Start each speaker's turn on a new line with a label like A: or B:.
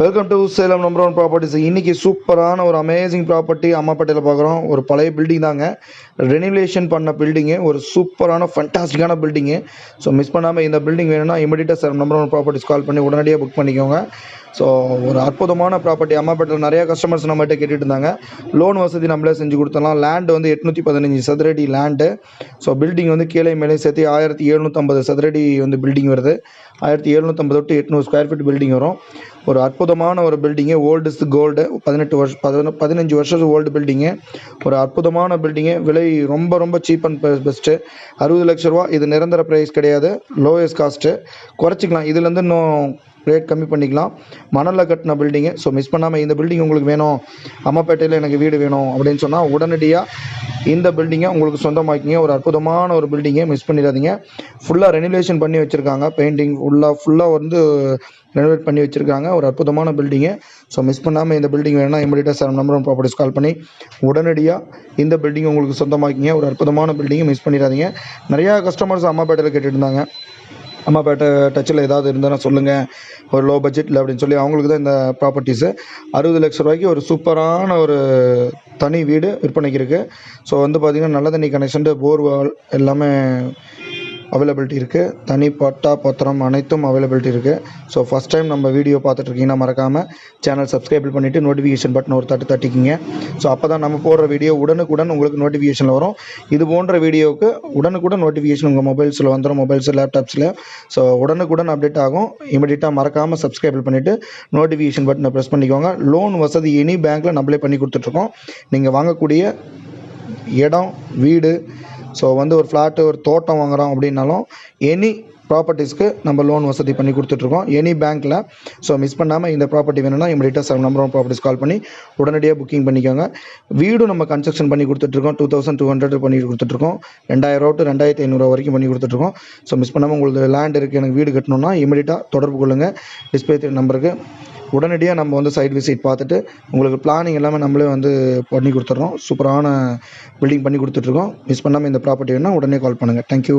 A: Welcome to Salem number one properties இன்றைக்கி சூப்பரான ஒரு அமேசிங் ப்ராப்பர்ட்டி அம்மாப்பேட்டையில் பார்க்குறோம் ஒரு பழைய பில்டிங் தாங்க. ரெனிவேஷன் பண்ண பில்டிங்கு ஒரு சூப்பரான ஃபண்டாஸ்டிக்கான பில்டிங்கு ஸோ மிஸ் பண்ணாமல் இந்த பில்டிங் வேணும்னா இமீடியட்டாக Salem number one properties call பண்ணி உடனடியாக புக் பண்ணிக்கோங்க. ஸோ ஒரு அற்புதமான ப்ராப்பர்ட்டி அம்மாப்பேட்டையில் நிறையா கஸ்டமர்ஸ் நம்மகிட்ட கேட்டுட்டு இருந்தாங்க. லோன் வசதி நம்மளே செஞ்சு கொடுத்தலாம் லேண்டு வந்து எட்நூற்றி பதினஞ்சு சதுரடி லேண்டு ஸோ பில்டிங் வந்து கீழே மேலே சேர்த்து ஆயிரத்தி எழுநூற்றம்பது சதுரடி வந்து பில்டிங் வருது. ஆயிரத்தி எழுநூற்றம்பது டு எட்நூறு ஸ்கொயர் ஃபீட் பில்டிங் வரும். ஒரு அற்புதமான ஒரு பில்டிங்கு ஓல்டு கோல்டு பதினெட்டு வருஷம் பதின பதினஞ்சு வருஷம் ஓல்டு பில்டிங்கு ஒரு அற்புதமான பில்டிங்கு விலை ரொம்ப ரொம்ப சீப் அண்ட் பெஸ்ட்டு அறுபது லட்ச ரூபா இது நிரந்தர ப்ரைஸ் கிடையாது. லோயஸ்ட் காஸ்ட்டு குறைச்சிக்கலாம். இதுலேருந்து இன்னும் ரேட் கம்மி பண்ணிக்கலாம். மணலில் கட்டின பில்டிங்கு ஸோ மிஸ் பண்ணாமல் இந்த பில்டிங் உங்களுக்கு வேணும். அம்மாப்பேட்டையில் எனக்கு வீடு வேணும் அப்படின்னு சொன்னால் உடனடியாக இந்த பில்டிங்கை உங்களுக்கு சொந்தமாக்கிங்க. ஒரு அற்புதமான ஒரு பில்டிங்கை மிஸ் பண்ணிடாதீங்க. ஃபுல்லாக ரெனிவேஷன் பண்ணி வச்சுருக்காங்க. பெயிண்டிங் ஃபுல்லாக ஃபுல்லாக வந்து ரெனோவேட் பண்ணி வச்சுருக்காங்க. ஒரு அற்புதமான பில்டிங்கு ஸோ மிஸ் பண்ணாமல் இந்த பில்டிங் வேணும்னா இமீடியட்டாக sir number one properties call பண்ணி உடனடியாக இந்த பில்டிங் உங்களுக்கு சொந்தமாக்கிங்க. ஒரு அற்புதமான பில்டிங்கை மிஸ் பண்ணிடாதீங்க. நிறையா கஸ்டமர்ஸ் அம்மாப்பேட்டையில் கேட்டுட்டு இருந்தாங்க அம்மாப்பேட்டை டச்சில் ஏதாவது இருந்தால் சொல்லுங்கள் ஒரு லோ பட்ஜெட்டில் அப்படின்னு சொல்லி அவங்களுக்கு தான் இந்த ப்ராப்பர்ட்டிஸு அறுபது லட்ச ரூபாய்க்கு ஒரு சூப்பரான ஒரு தனி வீடு விற்பனைக்கு இருக்குது ஸோ வந்து பார்த்திங்கன்னா நல்ல தண்ணி கனெக்ஷன் போர்வால் எல்லாமே அவைலபிலிட்டி இருக்குது தனி பட்டா பத்திரம் அனைத்தும் அவைலபிலிட்டி இருக்குது ஸோ ஃபஸ்ட் டைம் நம்ம வீடியோ பார்த்துட்ருக்கீங்கன்னா மறக்காமல் சேனல் சப்ஸ்கிரைப் பண்ணிவிட்டு நோட்டிஃபிகேஷன் பட்டன் ஒரு தட்டு தட்டிக்கிங்க. ஸோ அப்போ தான் நம்ம போடுற வீடியோ உடனுக்குடன் உங்களுக்கு நோட்டிஃபிகேஷனில் வரும். இது போன்ற வீடியோவுக்கு உடனுக்குடன் நோட்டிஃபிகேஷன் உங்கள் மொபைல்ஸில் வந்துடும் மொபைல்ஸ் லேப்டாப்ஸில் ஸோ உடனுக்குடன் அப்டேட் ஆகும். இமீடியட்டாக மறக்காமல் சப்ஸ்கிரைப் பண்ணிவிட்டு நோட்டிஃபிகேஷன் பட்டனை ப்ரெஸ் பண்ணிக்கோங்க. லோன் வசதி எனி பேங்க்கில் நம்மளே பண்ணி கொடுத்துட்ருக்கோம். நீங்கள் வாங்கக்கூடிய இடம் வீடு ஸோ வந்து ஒரு ஃப்ளாட்டு ஒரு தோட்டம் வாங்குகிறோம் அப்படின்னாலும் எனி ப்ராப்பர்ட்டிஸ்க்கு நம்ம லோன் வசதி பண்ணி கொடுத்துட்ருக்கோம். எனி பேங்க்கில் ஸோ மிஸ் பண்ணாமல் இந்த ப்ராப்பர்ட்டி வேணும்னா இமீடியட்டாக seven number one properties call பண்ணி உடனடியாக புக்கிங் பண்ணிக்கோங்க. வீடும் நம்ம கன்ஸ்ட்ரக்ஷன் பண்ணி கொடுத்துட்ருக்கோம். டூ தௌசண்ட் டூ ஹண்ட்ரட் பண்ணி கொடுத்துட்ருக்கோம். ரெண்டாயிரம் டு ரெண்டாயிரத்தி ஐநூறுரூவா வரைக்கும் பண்ணி கொடுத்துட்ருக்கோம். ஸோ மிஸ் பண்ணாமல் உங்களுக்கு லேண்ட் இருக்குது எனக்கு வீடு கட்டணும்னா இமீடியட்டாக தொடர்பு கொள்ளுங்கள் டிஸ்பிளே நம்பருக்கு உடனடியாக நம்ம வந்து சைட் விசிட் பார்த்துட்டு உங்களுக்கு பிளானிங் எல்லாமே நம்மளே வந்து பண்ணி கொடுத்துட்றோம். சூப்பரான பில்டிங் பண்ணி கொடுத்துட்ருக்கோம் மிஸ் பண்ணாமல் இந்த ப்ராப்பர்ட்டி வேணால் உடனே கால் பண்ணுங்கள் தேங்க்யூ